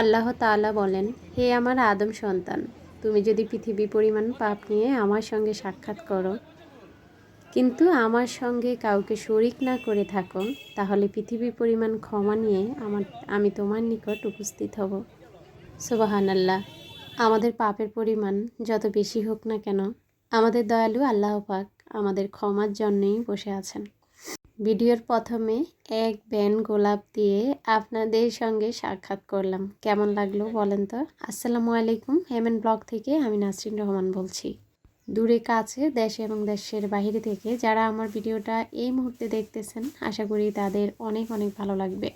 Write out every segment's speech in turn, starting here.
আল্লাহ তাআলা বলেন, হে আমার আদম সন্তান, তুমি যদি পৃথিবী পরিমাণ পাপ নিয়ে আমার সঙ্গে সাক্ষাৎ করো, কিন্তু আমার সঙ্গে কাউকে শরিক না করে থাকো, তাহলে পৃথিবী পরিমাণ ক্ষমা নিয়ে আমার, আমি তোমার নিকট উপস্থিত হব। সুবাহান আল্লাহ আমাদের পাপের পরিমাণ যত বেশি হোক না কেন, আমাদের দয়ালু আল্লাহ পাক আমাদের ক্ষমার জন্যই বসে আছেন। ভিডিওর প্রথমে এক ব্যান গোলাপ দিয়ে আপনাদের সঙ্গে সাক্ষাৎ করলাম। কেমন লাগল বলেন তো? আসসালামু আলাইকুম, হেমেন ব্লগ থেকে আমি নাসরিন রহমান বলছি। দূরে কাছে দেশে এবং দেশের বাইরে থেকে যারা আমার ভিডিওটা এই মুহূর্তে দেখতেছেন, আশা করি তাদের অনেক অনেক ভালো লাগবে।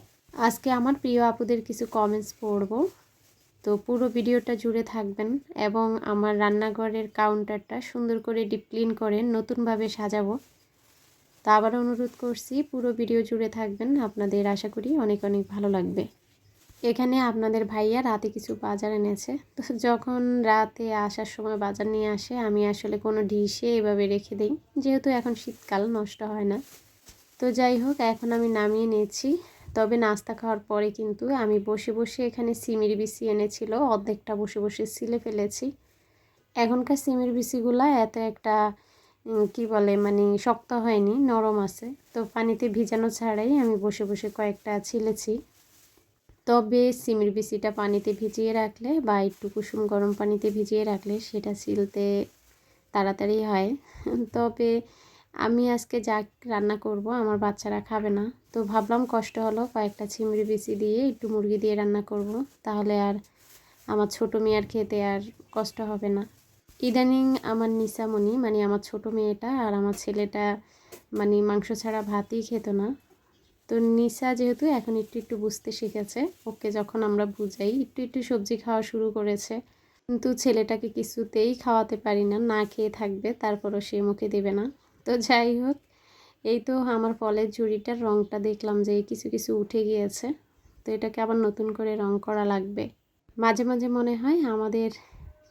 আজকে আমার প্রিয় আপুদের কিছু কমেন্টস পড়ব। তো পুরো ভিডিওটা জুড়ে থাকবেন এবং আমার রান্নাঘরের কাউন্টারটা সুন্দর করে ডিপ ক্লিন করে নতুনভাবে সাজাবো। তো আবার অনুরোধ করছি, পুরো ভিডিও জুড়ে থাকবেন। আপনাদের আশা করি অনেক অনেক ভালো লাগবে। এখানে আপনাদের ভাইয়া রাতে কিছু বাজার এনেছে। তো যখন রাতে আসার সময় বাজার নিয়ে আসে, আমি আসলে কোনো ডিশে এভাবে রেখে দিই। যেহেতু এখন শীতকাল, নষ্ট হয় না। তো যাই হোক, এখন আমি নামিয়ে নিয়েছি। তবে নাস্তা খাওয়ার পরে কিন্তু আমি বসে বসে এখানে সিমির বিসি এনেছিল। অর্ধেকটা বসে বসে সিলে ফেলেছি। এখনকার সিমের বিসিগুলা এত একটা কি বলে মানে শক্ত হয়নি, নরম আছে। তো পানিতে ভিজানো ছাড়াই আমি বসে বসে কয়েকটা ছিলেছি। তবে সিমের বিচিটা পানিতে ভিজিয়ে রাখলে বা একটু কুসুম গরম পানিতে ভিজিয়ে রাখলে সেটা ছিলতে তাড়াতাড়ি হয়। তবে আমি আজকে যা রান্না করব আমার বাচ্চারা খাবে না। তো ভাবলাম কষ্ট হলো কয়েকটা চিমড়ি বিচি দিয়ে একটু মুরগি দিয়ে রান্না করব। তাহলে আর আমার ছোটো মেয়ের খেতে আর কষ্ট হবে না। ইদানিং আমার নিসামণি মানে আমার ছোট মেয়েটা আর আমার ছেলেটা মানে মাংস ছাড়া ভাতই খেত না। তো নিসা যেহেতু এখন একটু একটু বুঝতে শিখেছে, ওকে যখন আমরা বুঝাই, একটু একটু সবজি খাওয়া শুরু করেছে। কিন্তু ছেলেটাকে কিছুতেই খাওয়াতে পারি না না খেয়ে থাকবে, তারপরও সে মুখে দেবে না। তো যাই হোক, এই তো আমার ফলের ঝুড়িটার রঙটা দেখলাম যে কিছু কিছু উঠে গিয়েছে। তো এটাকে আবার নতুন করে রং করা লাগবে। মাঝে মাঝে মনে হয় আমাদের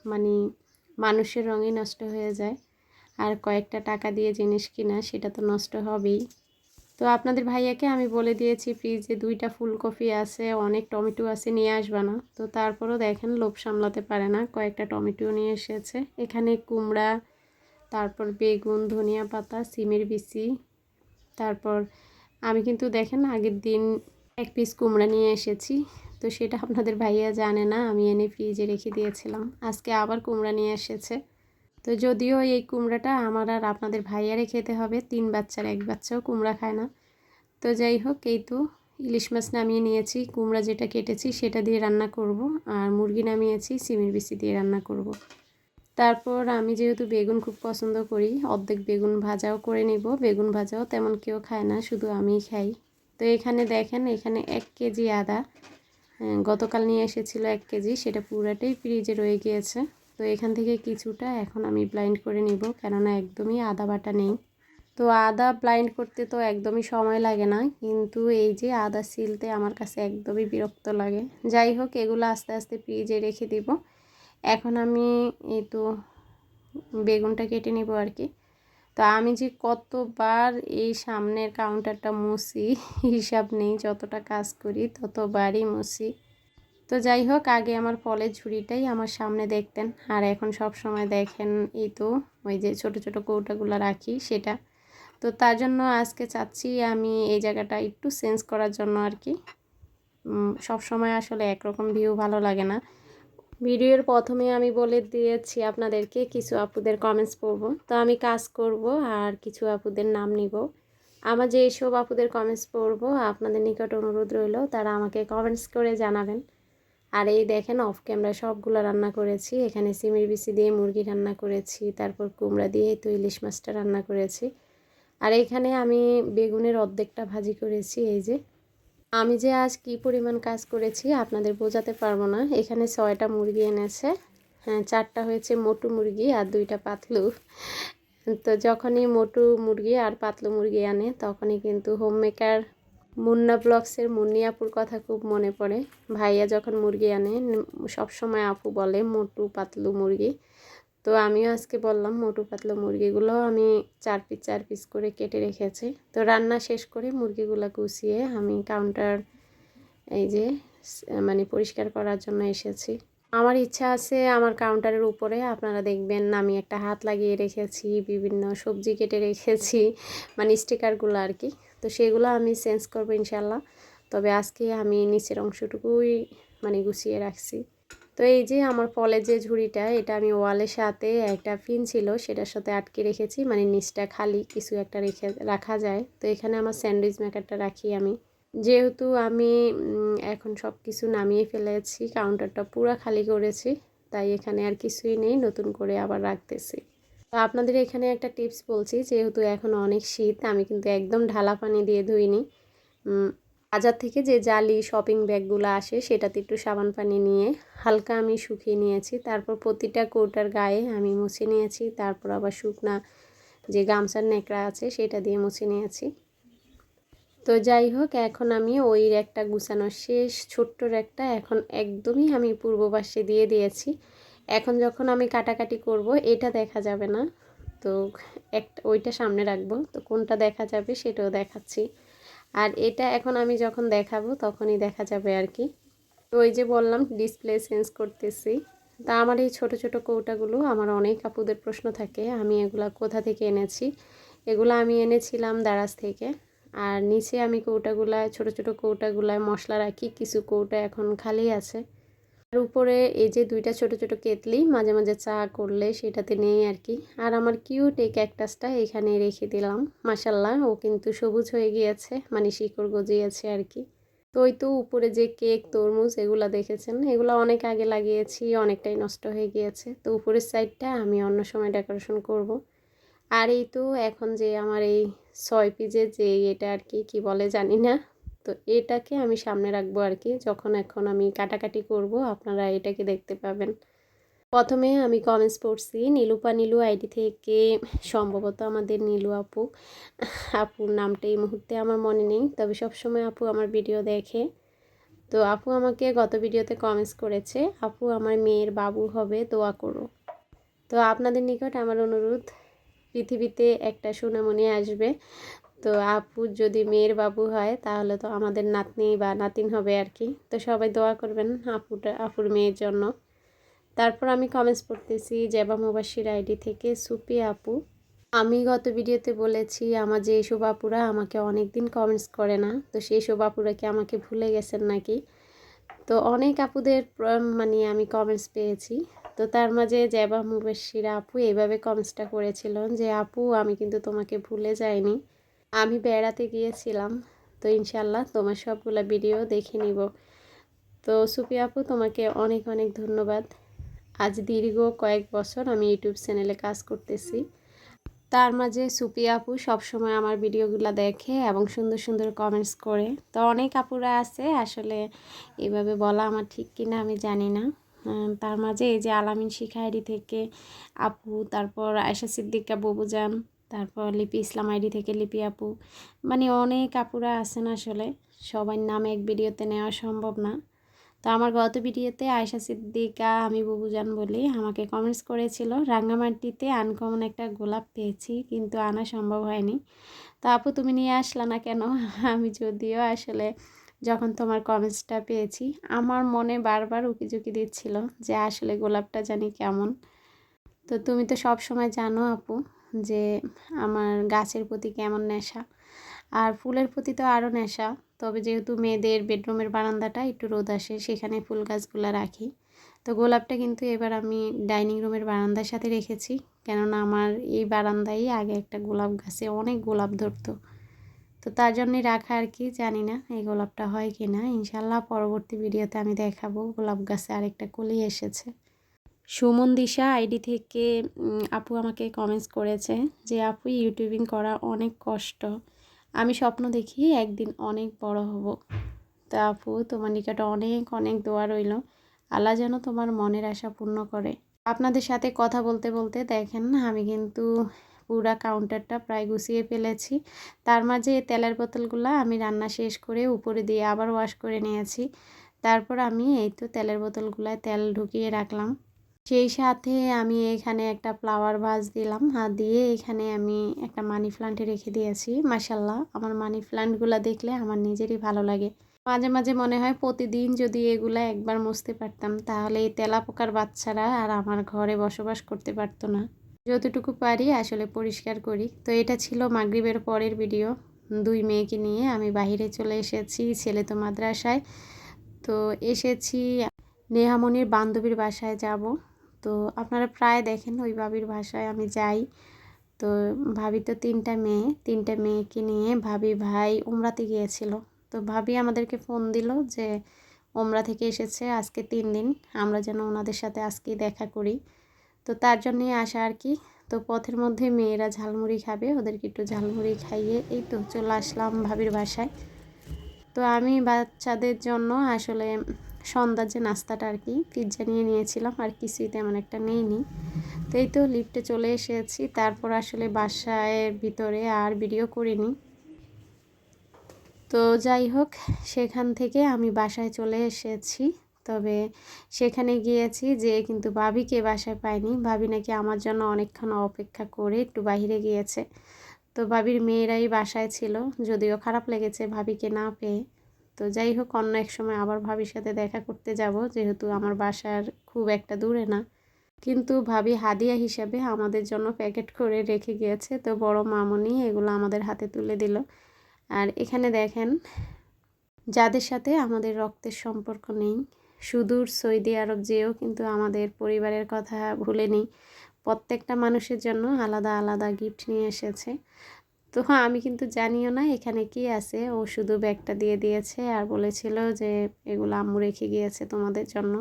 মানে মানুষের রঙই নষ্ট হয়ে যায়। আর কয়েকটা টাকা দিয়ে জিনিস কিনা, সেটা তো নষ্ট হবেই। তো আপনাদের ভাইয়াকে আমি বলে দিয়েছি, ফ্রিজে দুইটা ফুলকপি আছে, অনেক টমেটো আছে, নিয়ে আসবে না। তো তারপরও দেখেন, লোভ সামলাতে পারে না। কয়েকটা টমেটো নিয়ে এসেছে। এখানে কুমড়া, তারপর বেগুন, ধনিয়া পাতা, সিমের বিচি, তারপর আমি কিন্তু দেখেন আগের দিন এক পিস কুমড়া নিয়ে এসেছি। তো সেটা আপনাদের ভাইয়া জানে না, আমি এনে ফ্রিজে রেখে দিয়েছিলাম। আজকে আবার কুমড়া নিয়ে এসেছে। তো যদিও এই কুমড়াটা আমার আর আপনাদের ভাইয়ারে খেতে হবে, তিন বাচ্চার এক বাচ্চাও কুমড়া খায় না। তো যাই হোক, এই তো ইলিশ মাছ নামিয়ে নিয়েছি, কুমড়া যেটা কেটেছি সেটা দিয়ে রান্না করব, আর মুরগি নামিয়েছি, সিমের বিচি দিয়ে রান্না করব। তারপর আমি যেহেতু বেগুন খুব পছন্দ করি, অর্ধেক বেগুন ভাজাও করে নিব। বেগুন ভাজাও তেমন কেউ খায় না, শুধু আমিই খাই। তো এখানে দেখেন, এখানে এক কেজি আদা গতকাল নিয়ে এসেছিল এক কেজি, সেটা পুরাটাই ফ্রিজে রয়ে গিয়েছে। তো এখান থেকে কিছুটা এখন আমি ব্লাইন্ড করে নিব, কেননা একদমই আদা বাটা নেই। তো আদা ব্লাইন্ড করতে তো একদমই সময় লাগে না, কিন্তু এই যে আদা সিলতে আমার কাছে একদমই বিরক্ত লাগে। যাই হোক, এগুলো আস্তে আস্তে ফ্রিজে রেখে দিব। এখন আমি এই তো বেগুনটা কেটে নেব আর কি। তো আমি যে কতবার এই সামনের কাউন্টারটা মুছি, হিসাব নেই যতটা কাজ করি ততবারই মুছি। তো যাই হোক, আগে আমার ফলের ঝুড়িটাই আমার সামনে দেখতেন। আর এখন সব সময় দেখেন এই তো, ওই যে ছোট ছোট কৌটাগুলো রাখি সেটা। তো তার জন্য আজকে চাচ্ছি আমি এই জায়গাটা একটু চেঞ্জ করার জন্য আর কি। সব সময় আসলে একরকম ভিউ ভালো লাগে না। ভিডিওর প্রথমে আমি বলে দিয়েছি আপনাদেরকে, কিছু আপুদের কমেন্টস পড়ব। তো আমি কাজ করব আর কিছু আপুদের নাম নিব। আমার যে এইসব আপুদের কমেন্টস পড়ব, আপনাদের নিকট অনুরোধ রইল, তারা আমাকে কমেন্টস করে জানাবেন। আর এই দেখেন অফ ক্যামেরা সবগুলো রান্না করেছি। এখানে সিমির বিচি দিয়ে মুরগি রান্না করেছি, তারপর কুমড়া দিয়ে তো ইলিশ মাছটা রান্না করেছি। আর এখানে আমি বেগুনের অর্ধেকটা ভাজি করেছি, এই যে। আমি যে আজ কি পরিমাণ কাজ করেছি আপনাদের বোঝাতে পারব না। এখানে ছয়টা মুরগি এনেছে। হ্যাঁ চারটা হয়েছে মোটু মুরগি আর দুইটা পাতলু। তো যখনই মোটু মুরগি আর পাতলু মুরগি আনে, তখনই কিন্তু হোম মেকার মুন্না ব্লগসের মুন্নি আপুর কথা খুব মনে পড়ে। ভাইয়া যখন মুরগি আনে, সবসময় আপু বলে মোটু পাতলু মুরগি। তো আমিও আজকে বললাম মোটু পাতলু মুরগিগুলো আমি চার পিস চার পিস করে কেটে রেখেছি। তো রান্না শেষ করে মুরগিগুলো গুছিয়ে আমি কাউন্টার এই যে মানে পরিষ্কার করার জন্য এসেছি। আমার ইচ্ছা আছে আমার কাউন্টারের উপরে, আপনারা দেখবেন আমি একটা হাত লাগিয়ে রেখেছি, বিভিন্ন সবজি কেটে রেখেছি মানে স্টিকারগুলো আর কি। তো সেগুলো আমি চেঞ্জ করব ইনশাল্লাহ তবে আজকে আমি নিচের অংশটুকুই মানে গুছিয়ে রাখছি। তো এই যে আমার ফলের যে ঝুড়িটা, এটা আমি ওয়ালের সাথে একটা পিন ছিল, সেটার সাথে আটকে রেখেছি মানে নিচটা খালি কিছু একটা রেখে রাখা যায়। তো এখানে আমার স্যান্ডউইচ মেকারটা রাখি আমি। যেহেতু আমি এখন সব কিছু নামিয়ে ফেলেছি, কাউন্টারটা পুরো খালি করেছি, তাই এখানে আর কিছুই নেই, নতুন করে আবার রাখতেছি। তো আপনাদের এখানে একটা টিপস বলছি, যেহেতু এখন অনেক শীত, আমি কিন্তু একদম ঢালা পানি দিয়ে ধুইনি। বাজার থেকে যে জালি শপিং ব্যাগগুলো আসে, সেটাতে একটু সাবান পানি নিয়ে হালকা আমি শুকিয়ে নিয়েছি। তারপর প্রতিটা কৌটার গায়ে আমি মুছে নিয়েছি। তারপর আবার শুকনা যে গামছার নেকড়া আছে, সেটা দিয়ে মুছে নিয়েছি। তো যাই হোক, এখন আমি ওই র্যাকটা গুছানো শেষ, ছোট্ট র্যাকটা এখন একদমই আমি পূর্ব পাশে দিয়ে দিয়েছি। এখন যখন আমি কাটাকাটি করব, এটা দেখা যাবে না। তো একটা, ওইটা সামনে রাখব। তো কোনটা দেখা যাবে, সেটাও দেখাচ্ছি। আর এটা এখন আমি যখন দেখাবো তখনই দেখা যাবে আর কি। তো ওই যে বললাম ডিসপ্লে চেঞ্জ করতেছি। তা আমার এই ছোট ছোট কৌটাগুলো, আমার অনেক আপুদের প্রশ্ন থাকে, আমি এগুলা কোথা থেকে এনেছি? এগুলো আমি এনেছিলাম দারাজ থেকে। আর নিচে আমি কৌটাগুলায়, ছোট ছোট কৌটাগুলায় মশলা রাখি, কিছু কৌটা এখন খালি আছে। আর উপরে এই যে দুইটা ছোট ছোট কেতলি মাঝে মাঝে চা করলে সেটাতে নেই আর কি। আর আমার কিউট এই ক্যাকটাসটা এখানে রেখে দিলাম। মাসাল্লাহ ও কিন্তু সবুজ হয়ে গিয়েছে মানে শিকড় গজিয়েছে আর কি। তো ওই তো উপরে যে কেক, তরমুজ এগুলা দেখেছেন? এগুলো অনেক আগে লাগিয়েছি, অনেকটাই নষ্ট হয়ে গিয়েছে। তো উপরের সাইডটা আমি অন্য সময় ডেকোরেশন করব। আর এই তো এখন যে আমার এই ছয় পিজের যে এটা আর কি, কী বলে জানি না। তো এটাকে আমি সামনে রাখব আর কি যখন এখন আমি কাটাকাটি করব, আপনারা এটাকে দেখতে পাবেন। প্রথমে আমি কমেন্টস পড়ছি, নীলুপা নীলু আইডি থেকে সম্ভবত আমাদের নীলু আপু। আপুর নামটা এই মুহূর্তে আমার মনে নেই, তবে সবসময় আপু আমার ভিডিও দেখে। তো আপু আমাকে গত ভিডিওতে কমেন্টস করেছে, আপু, আমার মেয়ের বাবু হবে, দোয়া করো। তো আপনাদের নিকট আমার অনুরোধ, পৃথিবীতে একটা সুনামণি আসবে। তো আপুর যদি মেয়ের বাবু হয়, তাহলে তো আমাদের নাতনি বা নাতিন হবে আর কি। তো সবাই দোয়া করবেন আপুটা, আপুর মেয়ের জন্য। তারপর আমি কমেন্টস পড়তেছি, জেবা মুবাসির আইডি থেকে, সুপি আপু। আমি গত ভিডিওতে বলেছি, আমার যে এইসব আপুরা আমাকে অনেক দিন কমেন্টস করে না। তো সেই সব আপুরা কি আমাকে ভুলে গেছেন নাকি? তো অনেক আপুদের মানে আমি কমেন্টস পেয়েছি। তো তার মাঝে জেবা মুবাসির আপু এইভাবে কমেন্টসটা করেছিলেন যে, আপু, আমি কিন্তু তোমাকে ভুলে যাইনি। আমি বেড়াতে গিয়েছিলাম, তো ইনশাল্লাহ তোমার সবগুলো ভিডিও দেখে নিব। তো সুপি আপু, তোমাকে অনেক অনেক ধন্যবাদ। আজ দীর্ঘ কয়েক বছর আমি ইউটিউব চ্যানেলে কাজ করতেছি। তার মাঝে সুপি আপু সবসময় আমার ভিডিওগুলো দেখে এবং সুন্দর সুন্দর কমেন্টস করে। তো অনেক আপুরা আছে, আসলে এভাবে বলা আমার ঠিক কিনা আমি জানি না। তার মাঝে এই যে আলামিন শিখা আইডি থেকে আপু, তারপর আয়সা সিদ্দিকা, ববুজান তারপর লিপি, ইসলাম আইডি থেকে লিপি আপু। মানে অনেক আপুরা আছেন আসলে। সবার নাম এক ভিডিওতে নেওয়া সম্ভব না। তো আমার গত ভিডিওতে আয়সা সিদ্দিকা, আমি বুবুজান বলি, আমাকে কমেন্টস করেছিল রাঙ্গামাটিতে আনকমন একটা গোলাপ পেয়েছি, কিন্তু আনা সম্ভব হয়নি। তো আপু, তুমি নিয়ে আসলা না কেন? আমি যদিও আসলে যখন তোমার কমেন্টসটা পেয়েছি, আমার মনে বারবার উকিঝুঁকি দিচ্ছিল যে আসলে গোলাপটা জানি কেমন। তো তুমি তো সব সময় জানো আপু যে আমার গাছের প্রতি কেমন নেশা। আর ফুলের প্রতি তো আরও নেশা। তবে যেহেতু মেয়েদের বেডরুমের বারান্দাটা একটু রোদ আসে, সেখানে ফুল গাছগুলো রাখি। তো গোলাপটা কিন্তু এবার আমি ডাইনিং রুমের বারান্দার সাথে রেখেছি। কেননা আমার এই বারান্দায় আগে একটা গোলাপ গাছে অনেক গোলাপ ধরতো। তো তার জন্যই রাখা আর কি, জানি না এই গোলাপটা হয় কি না ইনশাল্লাহ পরবর্তী ভিডিওতে আমি দেখাবো গোলাপ গাছে আরেকটা কলি এসেছে। সুমন দিশা আইডি থেকে আপু আমাকে কমেন্টস করেছে যে, আপু ইউটিউবিং করা অনেক কষ্ট। আমি স্বপ্ন দেখি একদিন অনেক বড় হব। তা আপু, তোমার নিকটে অনেক অনেক দোয়া রইল। আল্লাহ যেন তোমার মনের আশা পূর্ণ করে। আপনাদের সাথে কথা বলতে বলতে দেখেন, আমি কিন্তু পুরা কাউন্টারটা প্রায় গুছিয়ে ফেলেছি। তার মাঝে তেলের বোতলগুলো আমি রান্না শেষ করে উপরে দিয়ে আবার ওয়াশ করে নিয়েছি। তারপর আমি এই তো তেলের বোতলগুলায় তেল ঢুকিয়ে রাখলাম। সেই সাথে আমি এখানে একটা ফ্লাওয়ার ভাজ দিলাম। হাত দিয়ে এখানে আমি একটা মানি প্লান্টে রেখে দিয়েছি মাসাল্লাহ আমার মানি প্লান্টগুলো দেখলে আমার নিজেরই ভালো লাগে। মাঝে মাঝে মনে হয় প্রতিদিন যদি এগুলা একবার মুছতে পারতাম, তাহলে এই তেলাপোকার বাচ্চারা আর আমার ঘরে বসবাস করতে পারতো না। যতটুকু পারি আসলে পরিষ্কার করি। তো এটা ছিল মাগরিবের পরের ভিডিও দুই মেয়েকে নিয়ে আমি বাহিরে চলে এসেছি, ছেলে তো মাদ্রাসায়। তো এসেছি, নেহামনির বান্ধবীর বাসায় যাব। তো আপনারা প্রায় দেখেন ওই ভাবির ভাষায় আমি যাই। তো ভাবি তো তিনটা মেয়ে, তিনটা মেয়েকে নিয়ে ভাবি, ভাই, উমরাতে গিয়েছিল। তো ভাবি আমাদেরকে ফোন দিল যে ওমরা থেকে এসেছে, আজকে তিন দিন, আমরা যেন ওনাদের সাথে আজকেই দেখা করি। তো তার জন্যই আসা আর কি। তো পথের মধ্যে মেয়েরা ঝালমুড়ি খাবে, ওদেরকে একটু ঝালমুড়ি খাইয়ে এই তো চলে আসলাম ভাবির বাসায়। তো আমি বাচ্চাদের জন্য আসলে সন্ধ্যার যে নাস্তাটা আর কি পিৎজা নিয়ে নিয়েছিলাম, আর কিছুই তেমন একটা নেইনি। তো এই তো লিফটে চলে এসেছি। তারপর আসলে বাসায় ভিতরে আর ভিডিও করিনি। তো যাই হোক, সেখান থেকে আমি বাসায় চলে এসেছি। তবে সেখানে গিয়েছি যে কিন্তু ভাবিকে বাসায় পাইনি। ভাবি নাকি আমার জন্য অনেকক্ষণ অপেক্ষা করে একটু বাহিরে গিয়েছে। তো ভাবির মেয়েরাই বাসায় ছিল, যদিও খারাপ লেগেছে ভাবিকে না পেয়ে। তো যাই হোক, অন্য এক সময় আবার ভাবির সাথে দেখা করতে যাব, যেহেতু আমার বাসার খুব একটা দূরে না। কিন্তু ভাবি হাদিয়া হিসাবে আমাদের জন্য প্যাকেট করে রেখে গিয়েছে, তো বড় মামনি এগুলো আমাদের হাতে তুলে দিল। আর এখানে দেখেন, যাদের সাথে আমাদের রক্তের সম্পর্ক নেই, সুদূর সৌদি আরব যেও কিন্তু আমাদের পরিবারের কথা ভুলেনি, প্রত্যেকটা মানুষের জন্য আলাদা আলাদা গিফট নিয়ে এসেছে। তো হ্যাঁ আমি কিন্তু জানিও না এখানে কি আছে। ও শুধু ব্যাগটা দিয়ে দিয়েছে আর বলেছিল যে এগুলো আম্মু রেখে গিয়েছে তোমাদের জন্য।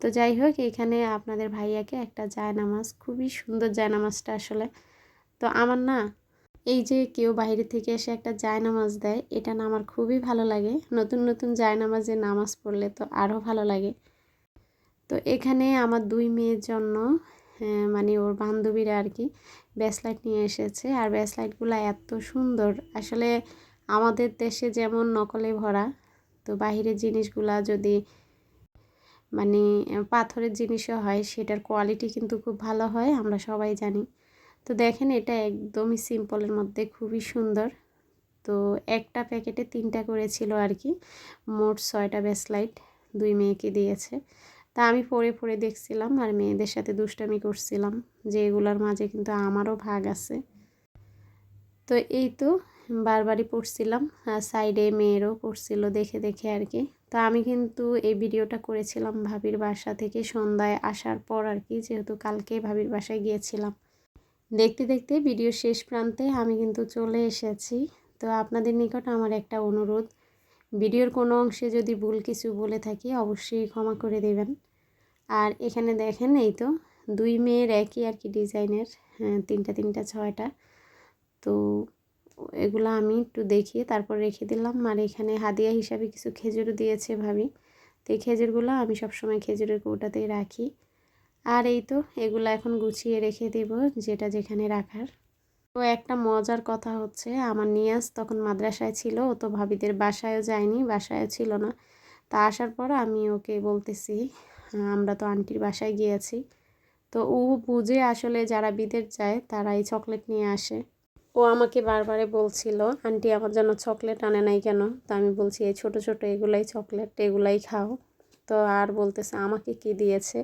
তো যাই হোক, এখানে আপনাদের ভাইয়াকে একটা জায়নামাজ, খুবই সুন্দর জায়নামাজটা আসলে। তো আমার না, এই যে কেউ বাইরে থেকে এসে একটা জায়নামাজ দেয়, এটা না আমার খুবই ভালো লাগে। নতুন নতুন জায়নামাজে নামাজ পড়লে তো আরও ভালো লাগে। তো এখানে আমার দুই মেয়ের জন্য মানে ওর বান্ধবীরা আর কি ব্যাসলাইট নিয়ে এসেছে। আর ব্যাসলাইটগুলো এত সুন্দর। আসলে আমাদের দেশে যেমন নকলে ভরা, তো বাহিরের জিনিসগুলা যদি মানে পাথরের জিনিসও হয়, সেটার কোয়ালিটি কিন্তু খুব ভালো হয়, আমরা সবাই জানি। তো দেখেন, এটা একদমই সিম্পলের মধ্যে খুবই সুন্দর। তো একটা প্যাকেটে তিনটা করেছিল আর কি। মোট ছয়টা ব্যাসলাইট দুই মেয়েকে দিয়েছে। তা আমি পড়ে পড়ে দেখছিলাম আর মেয়েদের সাথে দুষ্টামি করছিলাম যে এগুলোর মাঝে কিন্তু আমারও ভাগ আছে। তো এই তো বারবারই পড়ছিলাম সাইডে মেয়েরও পড়ছিল দেখে দেখে আর কি। তো আমি কিন্তু এই ভিডিওটা করেছিলাম ভাবির বাসা থেকে সন্ধ্যায় আসার পর আর কি, যেহেতু কালকে ভাবির বাসায় গিয়েছিলাম। দেখতে দেখতে ভিডিও শেষ প্রান্তে আমি কিন্তু চলে এসেছি। তো আপনাদের নিকট আমার একটা অনুরোধ ভিডিওর কোনো অংশে যদি ভুল কিছু বলে থাকি অবশ্যই ক্ষমা করে দেবেন। আর এখানে দেখেন এই তো দুই মেয়ের একই আর কি ডিজাইনের হ্যাঁ, তিনটা তিনটা ছয়টা। তো এগুলো আমি একটু দেখিয়ে তারপর রেখে দিলাম। আর এখানে হাদিয়া হিসাবে কিছু খেজুর দিয়েছে ভাবি। তো এই খেজুরগুলো আমি সবসময় খেজুরের কৌটাতেই রাখি। আর এই তো এগুলো এখন গুছিয়ে রেখে দেব যেটা যেখানে রাখার। তো একটা মজার কথা হচ্ছে, আমার নিয়াজ তখন মাদ্রাসায় ছিল ও তো ভাবিদের বাসায়ও যায়নি, বাসায়ও ছিল না। তা আসার পর আমি ওকে বলতেছি, আমরা তো আন্টির বাসায় গিয়েছি। তো ও বুঝে আসলে যারা বিদেশ যায় তারা এই চকলেট নিয়ে আসে। ও আমাকে বারবারে বলছিল, আন্টি, আমার জন্য চকলেট আনে নাই কেন? তো আমি বলছি, এই ছোটো ছোটো, এগুলাই চকলেট, এগুলাই খাও। তো আর বলতেছে, আমাকে কি দিয়েছে?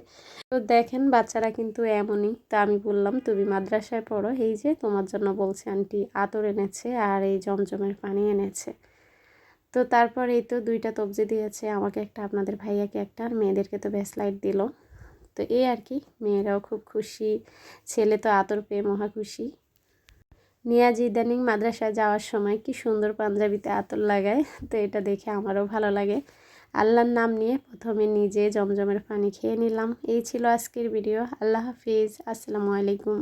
তো দেখেন বাচ্চারা কিন্তু এমনই। তো আমি বললাম, তুমি মাদ্রাসায় পড়ো, এই যে তোমার জন্য বলছে আন্টি, আতর এনেছে আর এই জমজমের পানি এনেছে। তো তারপর এই তো দুইটা তবজি দিয়েছে, আমাকে একটা, আপনাদের ভাইয়াকে একটা, আর মেয়েদেরকে তো লাইট দিল। তো এই আর কি, মেয়েরাও খুব খুশি, ছেলে তো আতর পেয়ে মহা খুশি। নিয়াজ ইদানিং মাদ্রাসায় যাওয়ার সময় কি সুন্দর পাঞ্জাবিতে আতর লাগায়, তো এটা দেখে আমারও ভালো লাগে। আল্লাহর নাম নিয়ে প্রথমে নিজে জমজমের পানি খেয়ে নিলাম। এই ছিল আজকের ভিডিও। আল্লাহ হাফিজ। আসসালামু আলাইকুম।